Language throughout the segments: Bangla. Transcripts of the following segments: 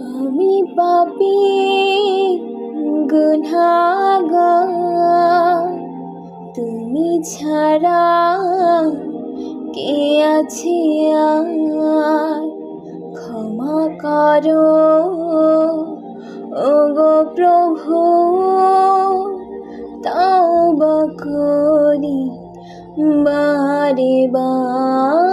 আমি পাপি গুনাগার তুমি ছাড়া কে আছে আর? ক্ষমা করো। ও গো প্রভু, তাওবা করি বারে বার।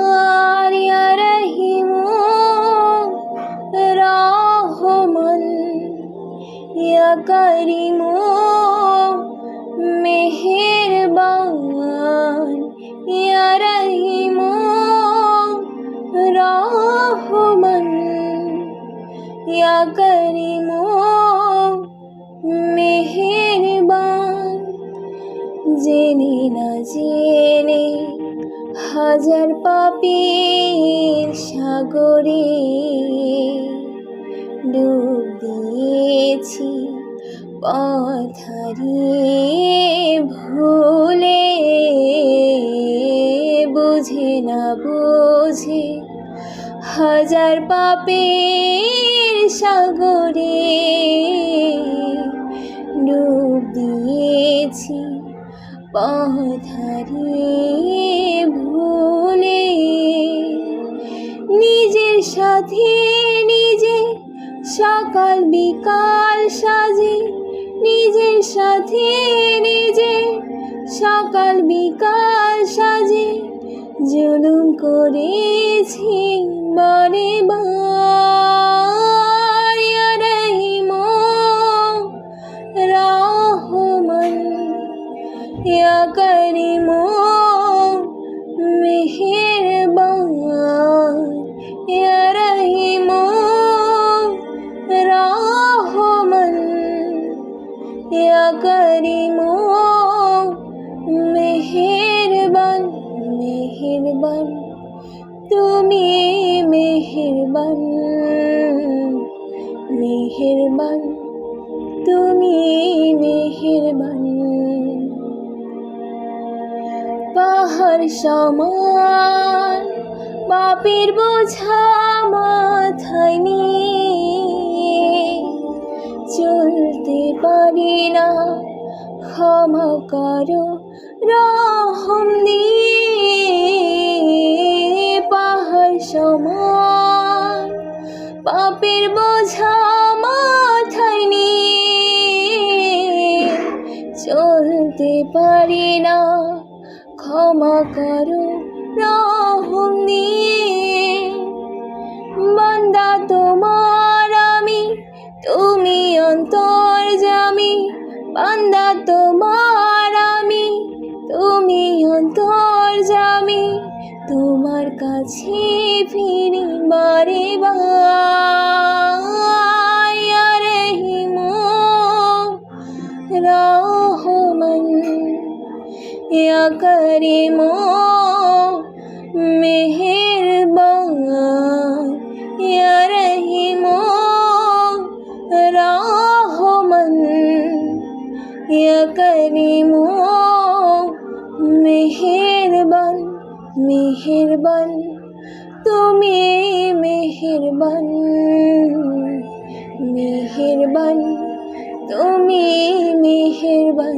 ইয়া করিমু মেহেরবান জেনে না জেনে হাজার পাপীর সাগরে ডুব দিয়েছি পথারিয়ে ভুলে বুঝে না বুঝে হাজার পাপের সাগরে ডুব দিয়েছি পথহারিয়ে ভুলে নিজের সাথে নিজে সকাল বিকাল সাজে। নিজের সাথে নিজে সকাল বিকাল সাজে। জুলুম করেছি বারে বার তুমি মেহেরবান মেহেরবান, তুমি মেহেরবান। পাহাড় সমান বাপের বোঝা মাথায় নিয়ে চলতে পারি না। ক্ষমা করো, রহম দিয়ে চলতে পারি না। ক্ষমা করো রহম বান্দা তোমার আমি, তুমি অন্তর জামি। বান্দা তোমার আমি, তুমি অন্তর জামি। তোমার কাছে ফিরি বারে বার ইয়া করিমু মেহেরবান ইয়া রহিমু রহমান ইয়া করিমু মেহেরবান মেহেরবান, তুমি মেহেরবান মেহেরবান, তুমি মেহেরবান।